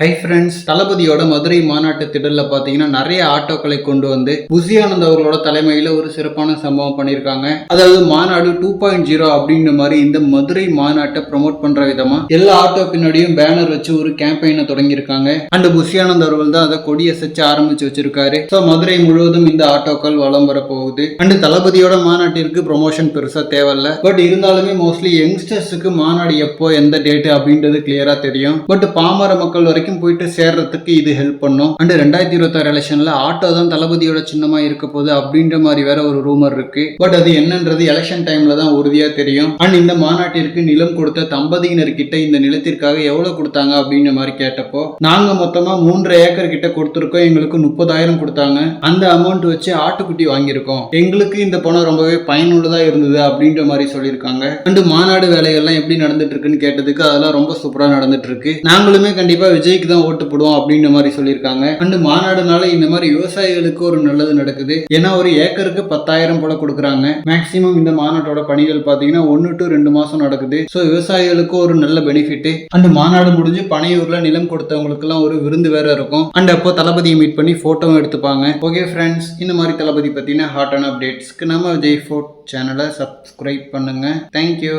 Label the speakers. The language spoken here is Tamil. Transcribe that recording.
Speaker 1: ஹை ஃப்ரெண்ட்ஸ் தளபதியோட மதுரை மாநாட்டு திடல்ல பாத்தீங்கன்னா நிறைய ஆட்டோக்களை கொண்டு வந்து புசியானந்த் அவர்களோட தலைமையில ஒரு சிறப்பான சம்பவம் பண்ணியிருக்காங்க அதாவது மாநாடு டூ பாயிண்ட் ஜீரோ அப்படின்ற மாதிரி இந்த மதுரை மாநாட்டை ப்ரமோட் பண்ற விதமா எல்லா ஆட்டோ பின்னாடியும் பேனர் வச்சு ஒரு கேம்பெயினை தொடங்கியிருக்காங்க. அண்ட் புசியானந்த் அவர்கள் தான் அதை கொடிய அசைச்சு ஆரம்பிச்சு வச்சிருக்காரு. ஸோ மதுரை முழுவதும் இந்த ஆட்டோக்கள் வலம் வர போகுது. அண்ட் தளபதியோட மாநாட்டிற்கு ப்ரொமோஷன் பெருசா தேவையில்ல. பட் இருந்தாலுமே மோஸ்ட்லி யங்ஸ்டர்ஸுக்கு மாநாடு எப்போ எந்த டேட் அப்படின்றது கிளியரா தெரியும். பட் பாமர மக்கள் வரைக்கும் போயிட்டு சேர்றதுக்கு இது ஹெல்ப் பண்ணும். அண்ட் ரெண்டாயிரத்தி இருபத்தாறு எலெக்ஷன்ல ஆட்டோ தான் தளபதியோட சின்னமா இருக்க போகுது அப்படின்ற மாதிரி வேற ஒரு ரூமர் இருக்கு. பட் அது என்னன்றது எலெக்ஷன் டைம்ல தான் உறுதியா தெரியும். அண்ட் இந்த மாநாட்டிற்கு நிலம் கொடுத்த தம்பதியினர் கிட்ட இந்த நிலத்திற்காக எவ்வளவு கொடுத்தாங்க அப்படின்ற மாதிரி கேட்டப்போ நாங்க மொத்தமா மூன்றரை ஏக்கர் கிட்ட கொடுத்துருக்கோம். எங்களுக்கு முப்பதாயிரம் கொடுத்தாங்க. அந்த அமௌண்ட் வச்சு ஆட்டுக்குட்டி வாங்கியிருக்கோம். எங்களுக்கு இந்த பணம் ரொம்பவே பயனுள்ளதா இருந்தது அப்படின்ற மாதிரி சொல்லியிருக்காங்க. அண்ட் மாநாடு வேலைகள்லாம் எப்படி நடந்துட்டு இருக்குன்னு கேட்டதுக்கு அதெல்லாம் ரொம்ப சூப்பரா நடந்துட்டு இருக்கு. நாங்களுமே கண்டிப்பா விஜய் விஜய்க்கு தான் ஓட்டு போடுவோம் அப்படின்ற மாதிரி சொல்லியிருக்காங்க. அண்டு மாநாடுனால இந்த மாதிரி விவசாயிகளுக்கு ஒரு நல்லது நடக்குது. ஏன்னா ஒரு ஏக்கருக்கு பத்தாயிரம் போல கொடுக்குறாங்க. மேக்சிமம் இந்த மாநாட்டோட பணிகள் பார்த்தீங்கன்னா ஒன்று டு ரெண்டு மாசம் நடக்குது. ஸோ விவசாயிகளுக்கு ஒரு நல்ல பெனிஃபிட் அண்ட் மாநாடு முடிஞ்சு பனையூர்ல நிலம் கொடுத்தவங்களுக்குலாம் ஒரு விருந்து வேற இருக்கும். அண்ட் அப்போ தளபதியை மீட் பண்ணி போட்டோவும் எடுத்துப்பாங்க. ஓகே ஃப்ரெண்ட்ஸ் இந்த மாதிரி தளபதி பத்தின ஹாட்டான அப்டேட்ஸ்க்கு நம்ம விஜய் ஃபோர்ட் சேனலை சப்ஸ்கிரைப் பண்ணுங்க. Thank you